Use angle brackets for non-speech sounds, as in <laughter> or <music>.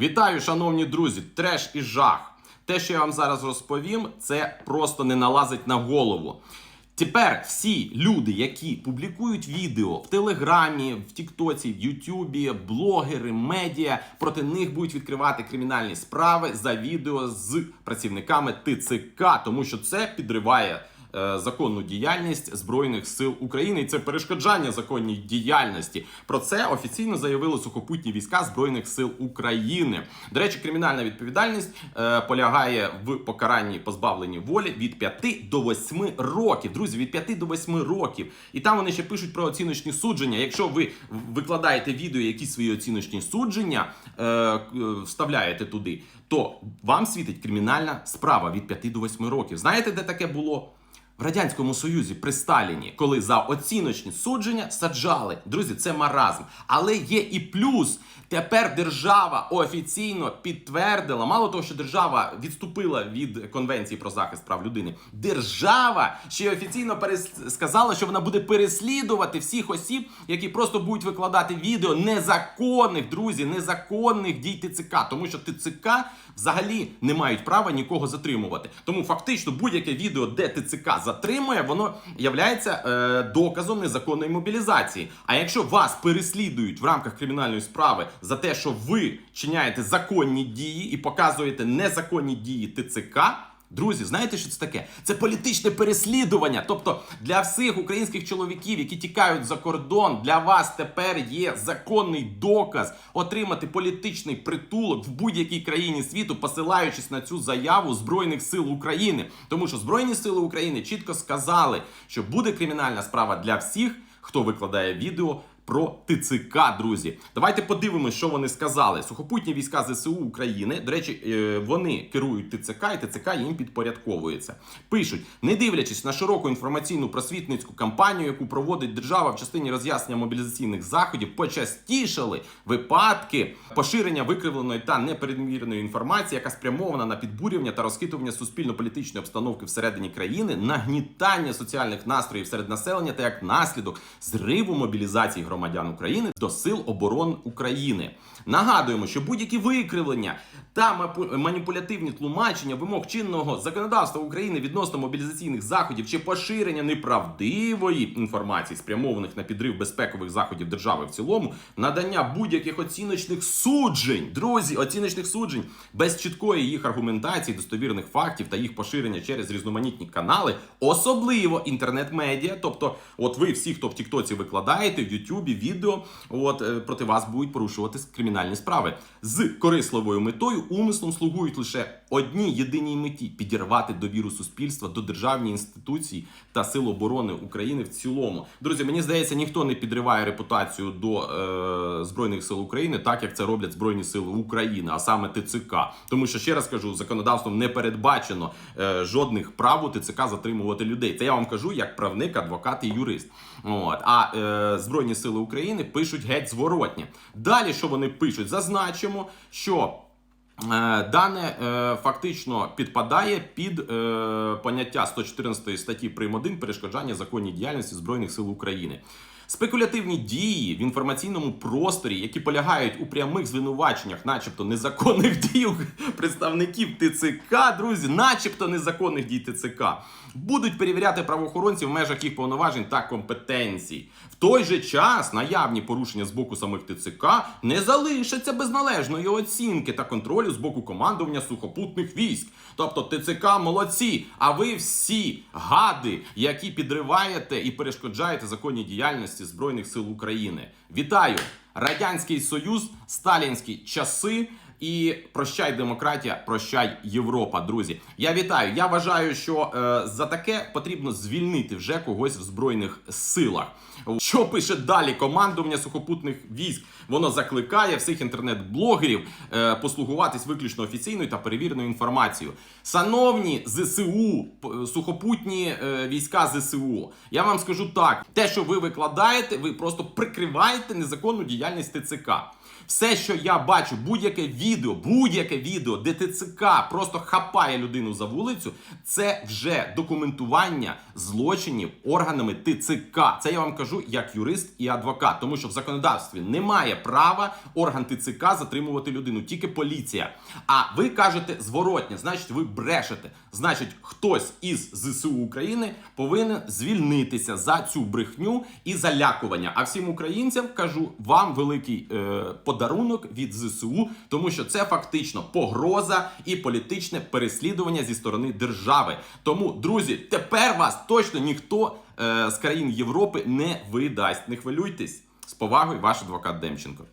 Вітаю, шановні друзі! Треш і жах. Те, що я вам зараз розповім, це просто не налазить на голову. Тепер всі люди, які публікують відео в Телеграмі, в Тіктоці, в Ютубі, блогери, медіа, проти них будуть відкривати кримінальні справи за відео з працівниками ТЦК, тому що це підриває законну діяльність збройних сил України, і це перешкоджання законній діяльності. Про це офіційно заявили сухопутні війська збройних сил України. До речі, кримінальна відповідальність е, полягає в покаранні позбавленні волі від 5 до 8 років. Друзі, від 5 до 8 років. І там вони ще пишуть про оціночні судження. Якщо ви викладаєте відео, які свої оціночні судження е, е, вставляєте туди, то вам світить кримінальна справа від 5 до 8 років. Знаєте, де таке було? В Радянському Союзі при Сталіні, коли за оціночні судження саджали. Друзі, це маразм. Але є і плюс. Тепер держава офіційно підтвердила, мало того, що держава відступила від Конвенції про захист прав людини. Держава ще й офіційно перес- сказала, що вона буде переслідувати всіх осіб, які просто будуть викладати відео незаконних, друзі, незаконних дій ТЦК, тому що ТЦК взагалі не мають права нікого затримувати. Тому фактично будь-яке відео, де ТЦК затримує, воно являється е, доказом незаконної мобілізації. А якщо вас переслідують в рамках кримінальної справи за те, що ви чиняєте законні дії і показуєте незаконні дії ТЦК. Друзі, знаєте, що це таке? Це політичне переслідування. Тобто для всіх українських чоловіків, які тікають за кордон, для вас тепер є законний доказ отримати політичний притулок в будь-якій країні світу, посилаючись на цю заяву Збройних сил України. Тому що Збройні сили України чітко сказали, що буде кримінальна справа для всіх, хто викладає відео про ТЦК, друзі. Давайте подивимося, що вони сказали. Сухопутні війська ЗСУ України. До речі, е, вони керують ТЦК, і ТЦК їм підпорядковується. Пишуть, не дивлячись на широку інформаційну просвітницьку кампанію, яку проводить держава в частині роз'яснення мобілізаційних заходів, почастішали випадки поширення викривленої та непередмірної інформації, яка спрямована на підбурювання та розхитування суспільно-політичної обстановки всередині країни, нагнітання соціальних настроїв серед населення та як наслідок зриву мобілізації громадян України до сил оборон України. Нагадуємо, що будь-які викривлення та маніпулятивні тлумачення вимог чинного законодавства України відносно мобілізаційних заходів чи поширення неправдивої інформації, спрямованих на підрив безпекових заходів держави в цілому, надання будь-яких оціночних суджень, друзі, оціночних суджень без чіткої їх аргументації, достовірних фактів та їх поширення через різноманітні канали, особливо інтернет-медіа. Тобто, от ви всі, хто в Тіктоці викладаєте, в Ютубі відео, от е, проти вас будуть порушувати кримінальні справи з корисливою метою, умислом слугують лише одній єдиній меті підірвати довіру суспільства до державної інституції та сил оборони України в цілому. Друзі, мені здається, ніхто не підриває репутацію до е, збройних сил України, так як це роблять збройні сили України, а саме ТЦК. Тому що ще раз кажу, законодавством не передбачено е, жодних прав у ТЦК затримувати людей. Це я вам кажу як правник, адвокат і юрист. От а е, збройні сили України пишуть геть зворотні. Далі, що вони пишуть, зазначимо, що. Е, Дане е, фактично підпадає під е, поняття 114 статті прим. 1 перешкоджання законній діяльності Збройних сил України. Спекулятивні дії в інформаційному просторі, які полягають у прямих звинуваченнях, начебто незаконних <laughs> дій представників ТЦК, друзі, начебто незаконних дій ТЦК, будуть перевіряти правоохоронці в межах їх повноважень та компетенцій. В той же час наявні порушення з боку самих ТЦК не залишаться без належної оцінки та контролю з боку командування сухопутних військ. Тобто ТЦК молодці, а ви всі гади, які підриваєте і перешкоджаєте законній діяльності Збройних сил України. Вітаю! Радянський Союз, сталінські часи. І прощай демократія, прощай Європа, друзі. Я вітаю. Я вважаю, що е, за таке потрібно звільнити вже когось в збройних силах. Що пише далі командування сухопутних військ? Воно закликає всіх інтернет-блогерів е, послугуватись виключно офіційною та перевіреною інформацією. Шановні ЗСУ, сухопутні е, війська ЗСУ, я вам скажу так: те, що ви викладаєте, ви просто прикриваєте незаконну діяльність ТЦК. Все, що я бачу, будь-яке відео, будь-яке відео, де ТЦК просто хапає людину за вулицю, це вже документування злочинів органами ТЦК. Це я вам кажу як юрист і адвокат, тому що в законодавстві немає права орган ТЦК затримувати людину, тільки поліція. А ви кажете зворотня, значить, ви брешете. Значить, хтось із ЗСУ України повинен звільнитися за цю брехню і залякування. А всім українцям кажу вам великий е, подарунок від ЗСУ, тому що це фактично погроза і політичне переслідування зі сторони держави. Тому, друзі, тепер вас точно ніхто е, з країн Європи не видасть. Не хвилюйтесь. З повагою, ваш адвокат Демченко.